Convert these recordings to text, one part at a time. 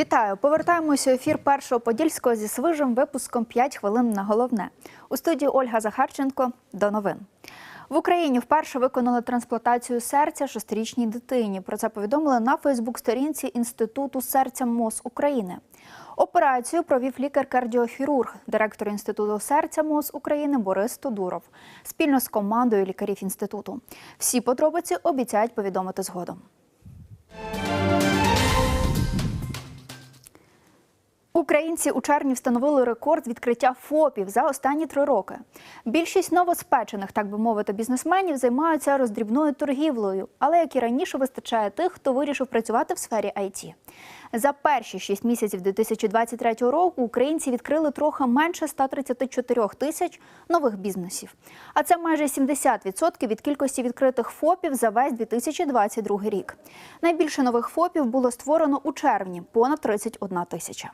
Вітаю! Повертаємося у ефір першого подільського зі свіжим випуском «5 хвилин на головне. У студії Ольга Захарченко. До новин. В Україні вперше виконали трансплантацію серця шестирічній дитині. Про це повідомили на Фейсбук-сторінці Інституту серця МОЗ України. Операцію провів лікар-кардіохірург, директор Інституту серця МОЗ України Борис Тодуров, спільно з командою лікарів інституту. Всі подробиці обіцяють повідомити згодом. Українці у червні встановили рекорд відкриття ФОПів за останні три роки. Більшість новоспечених, так би мовити, бізнесменів займаються роздрібною торгівлею, але як і раніше вистачає тих, хто вирішив працювати в сфері IT. За перші шість місяців 2023 року українці відкрили трохи менше 134 тисяч нових бізнесів. А це майже 70% від кількості відкритих ФОПів за весь 2022 рік. Найбільше нових ФОПів було створено у червні понад 31 тисяча.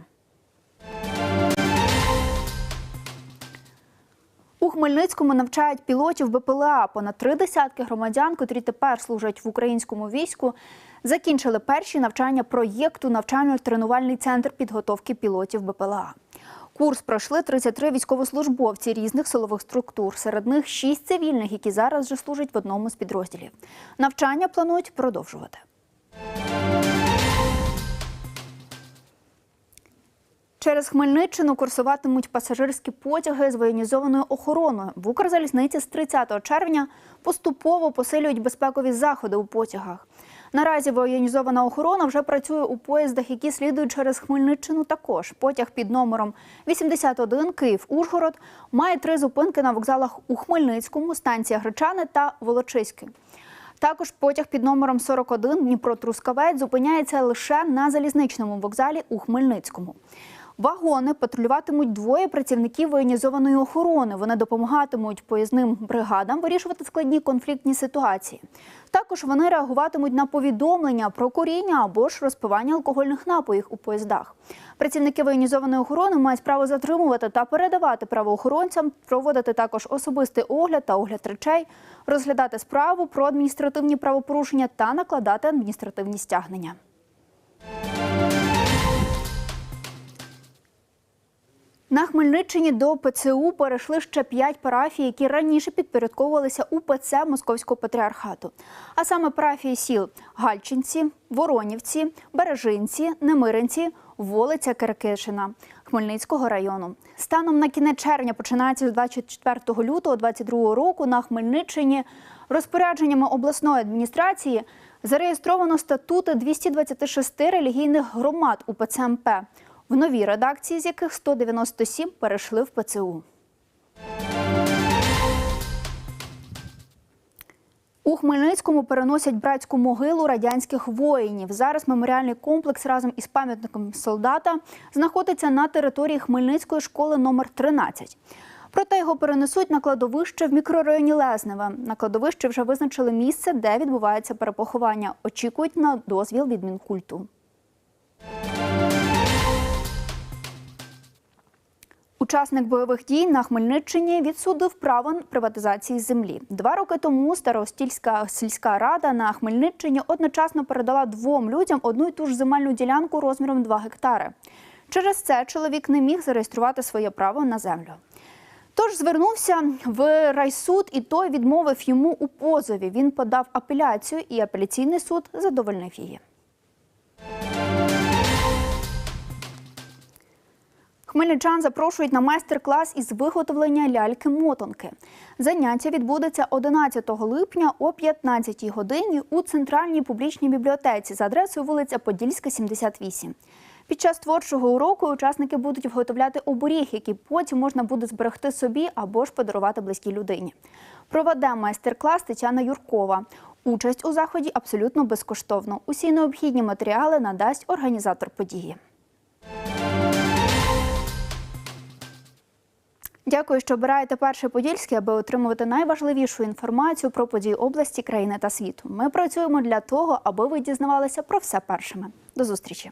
Хмельницькому навчають пілотів БПЛА. Понад три десятки громадян, котрі тепер служать в українському війську, закінчили перші навчання проєкту навчально-тренувальний центр підготовки пілотів БПЛА. Курс пройшли 33 військовослужбовці різних силових структур. Серед них 6 цивільних, які зараз вже служать в одному з підрозділів. Навчання планують продовжувати. Через Хмельниччину курсуватимуть пасажирські потяги з воєнізованою охороною. В Укрзалізниці з 30 червня поступово посилюють безпекові заходи у потягах. Наразі воєнізована охорона вже працює у поїздах, які слідують через Хмельниччину. Також потяг під номером 81 Київ-Ужгород має три зупинки на вокзалах у Хмельницькому, станція Гречани та Волочиське. Також потяг під номером 41 Дніпро-Трускавець зупиняється лише на залізничному вокзалі у Хмельницькому. Вагони патрулюватимуть двоє працівників воєнізованої охорони. Вони допомагатимуть поїзним бригадам вирішувати складні конфліктні ситуації. Також вони реагуватимуть на повідомлення про куріння або ж розпивання алкогольних напоїв у поїздах. Працівники воєнізованої охорони мають право затримувати та передавати правоохоронцям, проводити також особистий огляд та огляд речей, розглядати справу про адміністративні правопорушення та накладати адміністративні стягнення. На Хмельниччині до ПЦУ перейшли ще п'ять парафій, які раніше підпорядковувалися УПЦ Московського патріархату. А саме парафії сіл Гальчинці, Воронівці, Бережинці, Немиринці, Волиця Киркишина Хмельницького району. Станом на кінець червня починається з 24 лютого 2022 року на Хмельниччині розпорядженнями обласної адміністрації зареєстровано статути 226 релігійних громад УПЦ МП в новій редакції, з яких 197 перейшли в ПЦУ. У Хмельницькому переносять братську могилу радянських воїнів. Зараз меморіальний комплекс разом із пам'ятником солдата знаходиться на території Хмельницької школи номер 13. Проте його перенесуть на кладовище в мікрорайоні Лезневе. На кладовищі вже визначили місце, де відбувається перепоховання. Очікують на дозвіл від Мінкульту. Учасник бойових дій на Хмельниччині відсудив право приватизації землі. Два роки тому Старостільська сільська рада на Хмельниччині одночасно передала двом людям одну й ту ж земельну ділянку розміром 2 гектари. Через це чоловік не міг зареєструвати своє право на землю. Тож звернувся в райсуд, і той відмовив йому у позові. Він подав апеляцію, і апеляційний суд задовольнив її. Хмельничан запрошують на майстер-клас із виготовлення ляльки-мотанки. Заняття відбудеться 11 липня о 15 годині у центральній публічній бібліотеці за адресою вулиця Подільська, 78. Під час творчого уроку учасники будуть виготовляти оберіг, який потім можна буде зберегти собі або ж подарувати близькій людині. Проведе майстер-клас Тетяна Юркова. Участь у заході абсолютно безкоштовно. Усі необхідні матеріали надасть організатор події. Дякую, що обираєте перший подільський, аби отримувати найважливішу інформацію про події області, країни та світу. Ми працюємо для того, аби ви дізнавалися про все першими. До зустрічі.